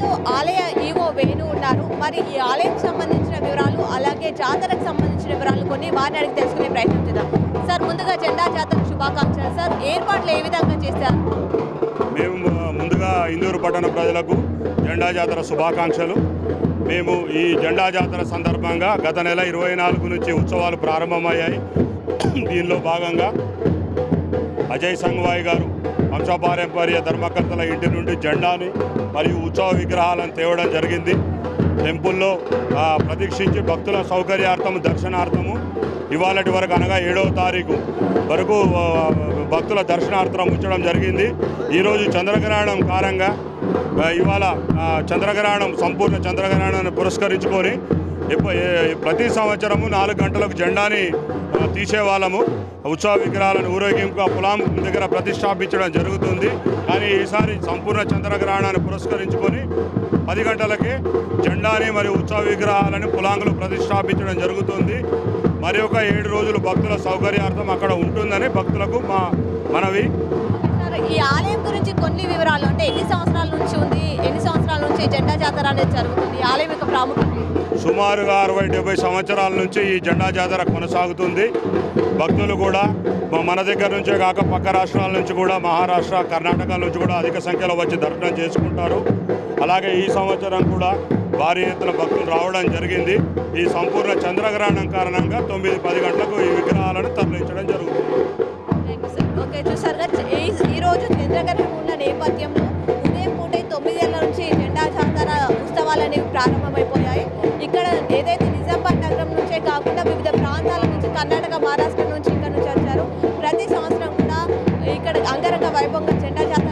మనతో ఆలయ ఈవో వేణు ఉన్నారు. మరి ఈ ఆలయం సంబంధించిన వివరాలు అలాగే జాతరకు సంబంధించిన వివరాలు కొన్ని వారిని అడిగి తెలుసుకునే ప్రయత్నం చేద్దాం. సార్ ముందుగా జెండా జాతర శుభాకాంక్షలు. సార్ ఏర్పాట్లు ఏ విధంగా చేశారు? మేము ముందుగా ఇందూరు పట్టణ ప్రజలకు జెండా జాతర శుభాకాంక్షలు. మేము ఈ జెండా జాతర సందర్భంగా గత నెల ఇరవై నాలుగు నుంచి ఉత్సవాలు ప్రారంభమయ్యాయి. దీనిలో భాగంగా అజయ్ సంగ్వాయి గారు వంశపారంపర్య ధర్మకర్తల ఇంటి నుండి జెండాని మరియు ఉత్సవ విగ్రహాలను తేవడం జరిగింది. టెంపుల్లో ప్రతీక్షించి ప్రదీక్షించి భక్తుల సౌకర్యార్థము దర్శనార్థము ఇవాళటి వరకు అనగా ఏడవ తారీఖు వరకు భక్తుల దర్శనార్థం ఉంచడం జరిగింది. ఈరోజు చంద్రగ్రహణం కారణంగా ఇవాళ చంద్రగ్రహణం సంపూర్ణ చంద్రగ్రహణాన్ని పురస్కరించుకొని ప్రతి సంవత్సరము నాలుగు గంటలకు జెండాని తీసేవాళ్ళము. ఉత్సవ విగ్రహాలను ఊరేగింపు పొలాం దగ్గర ప్రతిష్టాపించడం జరుగుతుంది. కానీ ఈసారి సంపూర్ణ చంద్రగ్రహణాన్ని పురస్కరించుకొని పది గంటలకి జెండాని మరియు ఉత్సవ విగ్రహాలను పొలాంగులు ప్రతిష్టాపించడం జరుగుతుంది. మరి ఒక ఏడు రోజులు భక్తుల సౌకర్యార్థం అక్కడ ఉంటుందని భక్తులకు మా మనవి. ఈ ఆలయం గురించి కొన్ని వివరాలు అంటే ఎన్ని సంవత్సరాల నుంచి ఉంది? నుంచి జెండా జాతర అనేది జరుగుతుంది. ఆలయం యొక్క ప్రాముఖ్యత. సుమారుగా అరవై డెబ్బై సంవత్సరాల నుంచి ఈ జెండా జాతర కొనసాగుతుంది. భక్తులు కూడా మన దగ్గర నుంచే కాక పక్క రాష్ట్రాల నుంచి కూడా మహారాష్ట్ర కర్ణాటక నుంచి కూడా అధిక సంఖ్యలో వచ్చి దర్శనం చేసుకుంటారు. అలాగే ఈ సంవత్సరం కూడా భారీ ఎత్తున భక్తులు రావడం జరిగింది. ఈ సంపూర్ణ చంద్రగ్రహణం కారణంగా తొమ్మిది పది గంటలకు ఈ విగ్రహాలను తరలించడం జరుగుతుంది. థ్యాంక్ యూ సార్ ఓకే చూసారుగా ఈ ఈ రోజు చంద్రగ్రహణం ఉన్న నేపథ్యంలో అనేవి ప్రారంభమైపోయాయి. ఇక్కడ ఏదైతే నిజామాబాద్ నగరం నుంచే కాకుండా వివిధ ప్రాంతాల నుంచి కర్ణాటక మహారాష్ట్ర నుంచి ఇక్కడ నుంచి వచ్చారు. ప్రతి సంవత్సరం కూడా ఇక్కడ అంగరంగ వైభవంగా జెండా జాతర